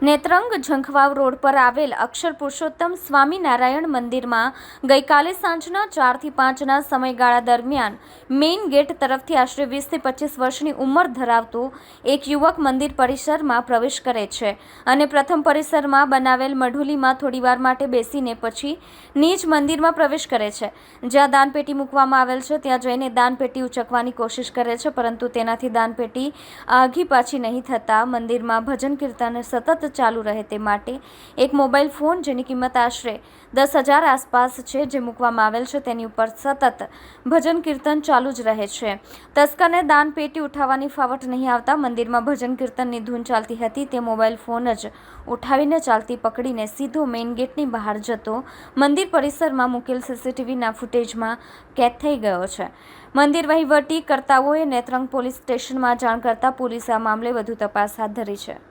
Netrang Jhankhvav road પર આવેલ અક્ષર પુરુષોત્તમ સ્વામિનારાયણ મંદિરમાં ગઈકાલે સાંજના ચારથી પાંચના સમયગાળા દરમિયાન મેઇન ગેટ તરફથી આશરે વીસથી પચીસ વર્ષની ઉંમર ધરાવતો એક યુવક મંદિર પરિસરમાં પ્રવેશ કરે છે અને પ્રથમ પરિસરમાં બનાવેલ મઢુલીમાં થોડીવાર માટે બેસીને પછી નીચ મંદિરમાં પ્રવેશ કરે છે. જ્યાં દાનપેટી મૂકવામાં આવેલ છે, ત્યાં જઈને દાનપેટી ઉચકવાની કોશિશ કરે છે, પરંતુ તેનાથી દાનપેટી આઘી પાછી નહીં થતાં મંદિરમાં ભજન કીર્તન સતત ચાલુ રહે તે માટે એક મોબાઈલ ફોન જેની કિંમત આશરે દસ હજાર આસપાસ છે જે મૂકવામાં આવેલ છે, તેની ઉપર સતત ભજન કીર્તન ચાલુ જ રહે છે. તસ્કરને દાન પેટી ઉઠાવવાની ફાવટ નહીં આવતા મંદિરમાં ભજન કીર્તનની ધૂન ચાલતી હતી, તે મોબાઈલ ફોન જ ઉઠાવીને ચાલતી પકડીને સીધો મેઇન ગેટની બહાર જતો મંદિર પરિસરમાં મૂકેલ સીસીટીવીના ફૂટેજમાં કેદ થઈ ગયો છે. મંદિર વહીવટી કર્તાઓએ નેત્રંગ પોલીસ સ્ટેશનમાં જાણ કરતા પોલીસે આ મામલે વધુ તપાસ હાથ ધરી છે.